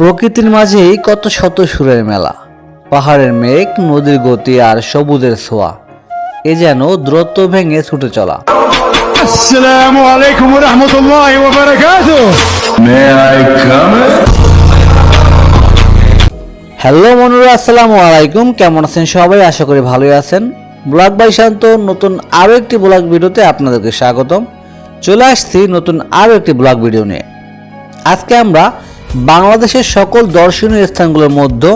প্রকৃতির মাঝেই কত শত সুরের মেলা। পাহাড়ের মেঘ নদীর গতি আর সবুজের ছোঁয়া। এ যেন দ্রুত ভেঙে ছুটে চলা। হ্যালো মনুর আসসালামু আলাইকুম। কেমন আছেন সবাই? আশা করি ভালোই আছেন। ব্লগ বাই শান্ত নতুন আরও একটি ব্লগ ভিডিওতে আপনাদেরকে স্বাগতম। চলে আসছি নতুন আরও একটি ব্লগ ভিডিও নিয়ে। আজকে আমরা বাংলাদেশের সকল দর্শনীয় স্থানগুলোর মধ্যে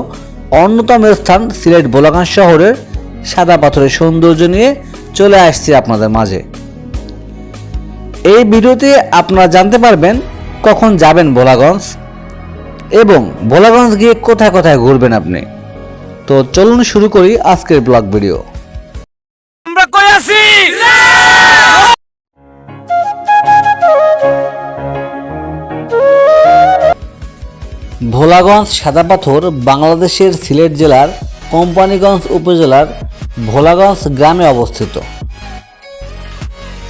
অন্যতম স্থান সিলেট বোলাগান শহরের সাদা পাথরের সৌন্দর্য নিয়ে চলে আসছি আপনাদের মাঝে। এই ভিডিওতে আপনারা জানতে পারবেন কখন যাবেন ভোলাগঞ্জ এবং ভোলাগঞ্জ গিয়ে কোথায় কোথায় ঘুরবেন আপনি। তো চলুন শুরু করি আজকের ব্লগ ভিডিও। আমরা কই আছি? ভোলাগঞ্জ সাদা পাথর বাংলাদেশের সিলেট জেলার কোম্পানিগঞ্জ উপজেলার ভোলাগঞ্জ গ্রামে অবস্থিত।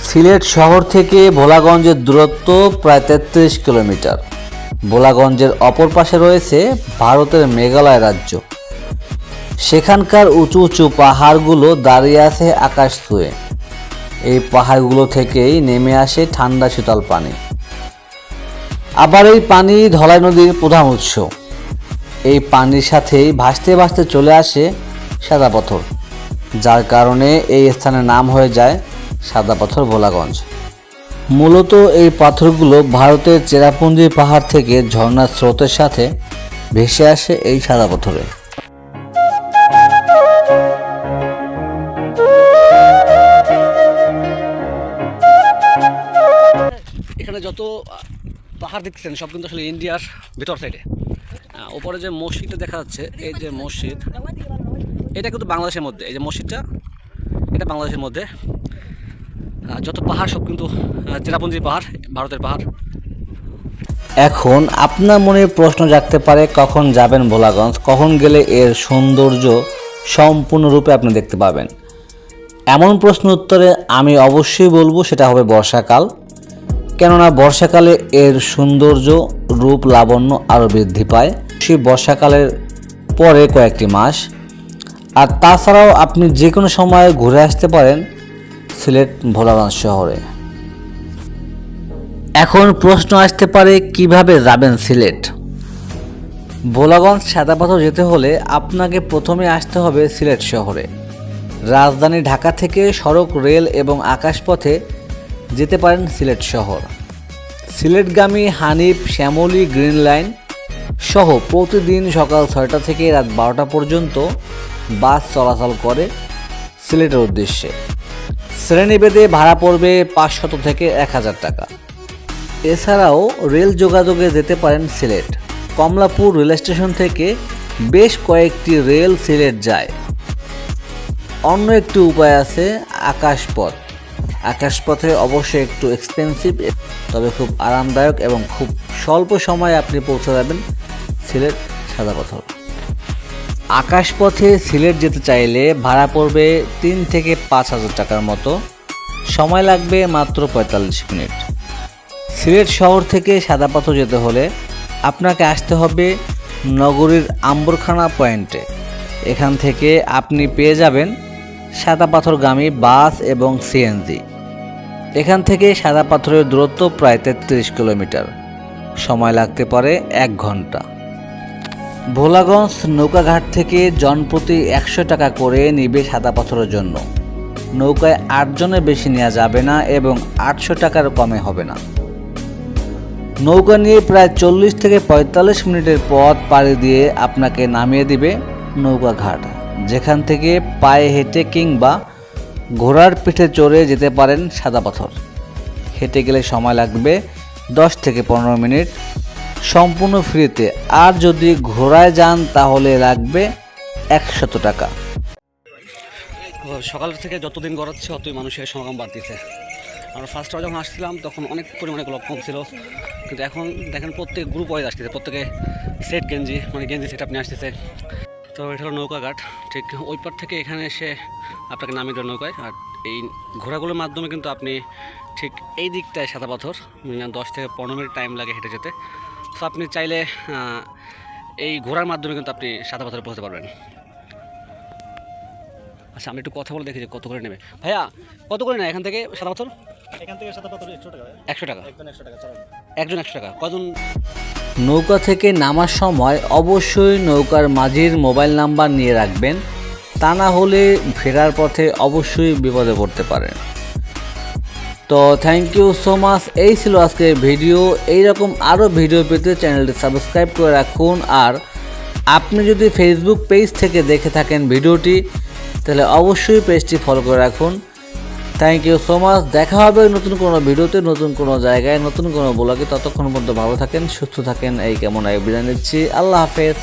সিলেট শহর থেকে ভোলাগঞ্জের দূরত্ব প্রায় তেত্রিশ কিলোমিটার। ভোলাগঞ্জের অপর পাশে রয়েছে ভারতের মেঘালয় রাজ্য। সেখানকার উঁচু উঁচু পাহাড়গুলো দাঁড়িয়ে আছে আকাশ ছুঁয়ে এই পাহাড়গুলো থেকেই নেমে আসে ঠান্ডা শীতল পানি। আবার এই পানি ধলাই নদীর প্রধান উৎস। এই পানির সাথেই ভাসতে ভাসতে চলে আসে সাদা পাথর, যার কারণে এই স্থানের নাম হয়ে যায় সাদা পাথর ভোলাগঞ্জ। মূলত এই পাথরগুলো ভারতের চেরাপুঞ্জি পাহাড় থেকে ঝর্ণার স্রোতের সাথে ভেসে আসে এই সাদা পাথরে। এখানে যত পাহাড় দেখতেছেন, সব কিন্তু আসলে ইন্ডিয়ার ভিতর সাইডে উপরে যে মসজিদটা দেখা যাচ্ছে, এই যে মসজিদ, এটা কিন্তু বাংলাদেশের মধ্যে, এই যে মসজিদটা, এটা বাংলাদেশের মধ্যে। যত পাহাড়, সব কিন্তু চেরাপুঞ্জি পাহাড়, ভারতের পাহাড়। এখন আপনার মনে প্রশ্ন জাগতে পারে, কখন যাবেন ভোলাগঞ্জ, কখন গেলে এর সৌন্দর্য সম্পূর্ণরূপে আপনি দেখতে পাবেন। এমন প্রশ্ন উত্তরে আমি অবশ্যই বলব, সেটা হবে বর্ষাকাল। কেননা বর্ষাকালে এর সৌন্দর্য, রূপ, লাবণ্য আরও বৃদ্ধি পায়। সেই বর্ষাকালের পরে কয়েকটি মাস। আর তাছাড়াও আপনি যে কোনো সময়ে ঘুরে আসতে পারেন সিলেট ভোলাগঞ্জ শহরে। এখন প্রশ্ন আসতে পারে, কীভাবে যাবেন সিলেট? ভোলাগঞ্জ সাদা পাথর যেতে হলে আপনাকে প্রথমে আসতে হবে সিলেট শহরে। রাজধানী ঢাকা থেকে সড়ক, রেল এবং আকাশপথে যেতে পারেন সিলেট শহর। সিলেটগামী হানিফ শ্যামলী গ্রিন লাইন সহ প্রতিদিন সকাল ছয়টা থেকে রাত বারোটা পর্যন্ত বাস চলাচল করে সিলেটের উদ্দেশ্যে। শ্রেণীভেদে ভাড়া পড়বে পাঁচশত থেকে এক হাজার টাকা। এছাড়াও রেল যোগাযোগে যেতে পারেন সিলেট। কমলাপুর রেল স্টেশন থেকে বেশ কয়েকটি রেল সিলেট যায়। অন্য একটি উপায় আছে আকাশপথ। আকাশপথে অবশ্যই একটু এক্সপেন্সিভ তবে খুব আরামদায়ক এবং খুব স্বল্প সময়ে আপনি পৌঁছে যাবেন সিলেট সাদা পাথর আকাশপথে সিলেট যেতে চাইলে ভাড়া পড়বে তিন থেকে পাঁচ হাজার টাকার মতো। সময় লাগবে মাত্র পঁয়তাল্লিশ মিনিট। সিলেট শহর থেকে সাদা পাথর যেতে হলে আপনাকে আসতে হবে নগরীর আম্বরখানা পয়েন্টে। এখান থেকে আপনি পেয়ে যাবেন সাদা পাথরগামী বাস এবং সিএনজি। এখান থেকে সাদা পাথরের দূরত্ব প্রায় তেত্রিশ কিলোমিটার। সময় লাগতে পারে এক ঘণ্টা। ভোলাগঞ্জ নৌকাঘাট থেকে জনপ্রতি একশো টাকা করে নিবে সাদা পাথরের জন্য। নৌকায় আটজনের বেশি নেওয়া যাবে না এবং আটশো টাকার কমে হবে না। নৌকা নিয়ে প্রায় চল্লিশ থেকে পঁয়তাল্লিশ মিনিটের পথ পাড়ি দিয়ে আপনাকে নামিয়ে দিবে নৌকাঘাট, যেখান থেকে পায়ে হেঁটে কিংবা ঘোড়ার পিঠে চড়ে যেতে পারেন সাদা পাথর। হেঁটে গেলে সময় লাগবে দশ থেকে পনেরো মিনিট। সম্পূর্ণ ফ্রিতে। আর যদি ঘোড়ায় যান, তাহলে লাগবে একশত টাকা। সকাল থেকে যতদিন গড়াচ্ছে ততই মানুষের সমাগম বাড়তেছে। আমরা ফার্স্ট যখন আসছিলাম, তখন অনেক পরিমাণে লোক ছিল। কিন্তু এখন দেখেন প্রত্যেক গ্রুপ ওয়াইজ আসতেছে। প্রত্যেকে সেট গেঞ্জি মানে গেঞ্জি সেট আপনি আসতেছে। তো এটা হলো নৌকাঘাট। ঠিক ওই পার থেকে এখানে এসে আপনাকে নামিয়ে দেওয়া নৌকায় আর এই ঘোড়াগুলোর মাধ্যমে কিন্তু আপনি ঠিক এই দিকটায় সাদা পাথর মিনিমাম দশ থেকে পনেরো মিনিট টাইম লাগে হেঁটে যেতে। তো আপনি চাইলে এই ঘোড়ার মাধ্যমে কিন্তু আপনি সাদা পাথরে পৌঁছতে পারবেন। আচ্ছা আমি একটু কথা বলে দেখি যে কত করে নেবে। ভাইয়া কত করে নেয় এখান থেকে সাদা পাথর? এখান থেকে সাদা পাথর একশো টাকা একশো টাকা? একজন একশো টাকা একজন একশো টাকা। কজন? নৌকা থেকে নামার সময় অবশ্যই নৌকার মাঝির মোবাইল নাম্বার নিয়ে রাখবেন। তা না হলে ফেরার পথে অবশ্যই বিপদে পড়তে পারেন তো থ্যাংক ইউ সো মাচ এই ছিল আজকের ভিডিও এইরকম আরও ভিডিও পেতে চ্যানেলটি সাবস্ক্রাইব করে রাখুন। আর আপনি যদি ফেসবুক পেজ থেকে দেখে থাকেন ভিডিওটি তাহলে অবশ্যই পেজটি ফলো করে রাখুন। থ্যাংক ইউ সো মাচ দেখা হবে নতুন কোনো ভিডিওতে নতুন কোনো জায়গায়, নতুন কোনো ব্লগে ততক্ষণ পর্যন্ত ভালো থাকেন, সুস্থ থাকেন। এই কেমন বিদায় নিচ্ছি। আল্লাহ হাফেজ।